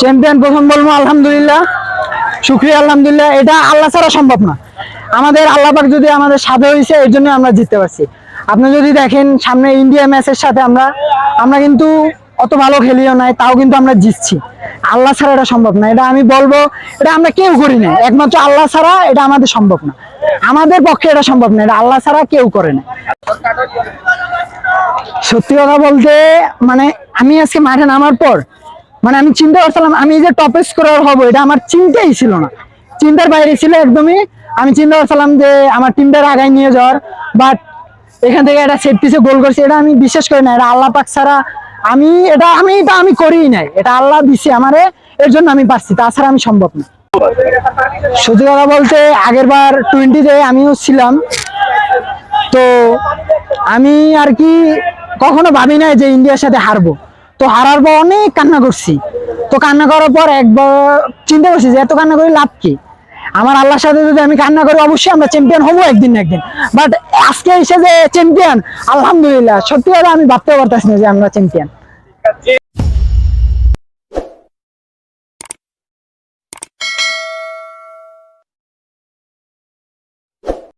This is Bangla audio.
চ্যাম্পিয়ন প্রথম বলব, আলহামদুলিল্লাহ। শুক্রিয়া, আলহামদুলিল্লাহ। এটা আল্লাহ ছাড়া সম্ভব না। আমাদের আল্লাপাক যদি আমাদের সাথে হয়েছে এর জন্য আমরা জিততে পারছি। আপনি যদি দেখেন, সামনে ইন্ডিয়া ম্যাচের সাথে আমরা আমরা কিন্তু অত ভালো খেলিও নাই, তাও কিন্তু আমরা জিতছি। আল্লাহ ছাড়া এটা সম্ভব না। এটা আমি বলব, এটা আমরা কেউ করি না একমাত্র আল্লাহ ছাড়া এটা আমাদের সম্ভব না। আমাদের পক্ষে এটা সম্ভব না। এটা আল্লাহ ছাড়া কেউ করে না সত্যি কথা বলতে মানে আমি আজকে মাঠে নামার পর মানে আমি চিন্তা করছিলাম আমি যে টপ স্কোরার হব, এটা আমার চিন্তাই ছিল না। চিন্তার বাইরে ছিল একদমই। আমি চিন্তা করছিলাম যে আমার টিমটার আগায় নিয়ে যাওয়ার বাট এখান থেকে একটা সেট পিসে গোল করছি, এটা আমি বিশ্বাস করি না। এটা আল্লাহ পাক ছাড়া আমি, এটা আমি এটা আমি করিই নাই। এটা আল্লাহ দিছে আমারে, এর জন্য আমি পারছি, তাছাড়া আমি সম্ভব না। সত্যি কথা বলতে, আগের বার টোয়েন্টিতে আমিও ছিলাম। তো আমি আর কি কখনো ভাবি নাই যে ইন্ডিয়ার সাথে হারবো। তো হারার পর অনেক কান্না করছি। তো কান্না করার পর একবার চিন্তা করছি যে, এত কান্না করি লাভ কি? আমার আল্লাহর সাথে যদি আমি কান্না করি, অবশ্যই আমরা চ্যাম্পিয়ন হব একদিন না একদিন। বাট আজকে এসে যে চ্যাম্পিয়ন আলহামদুলিল্লাহ, সত্যি কথা আমি ভাবতে পারতেছি না যে আমরা চ্যাম্পিয়ন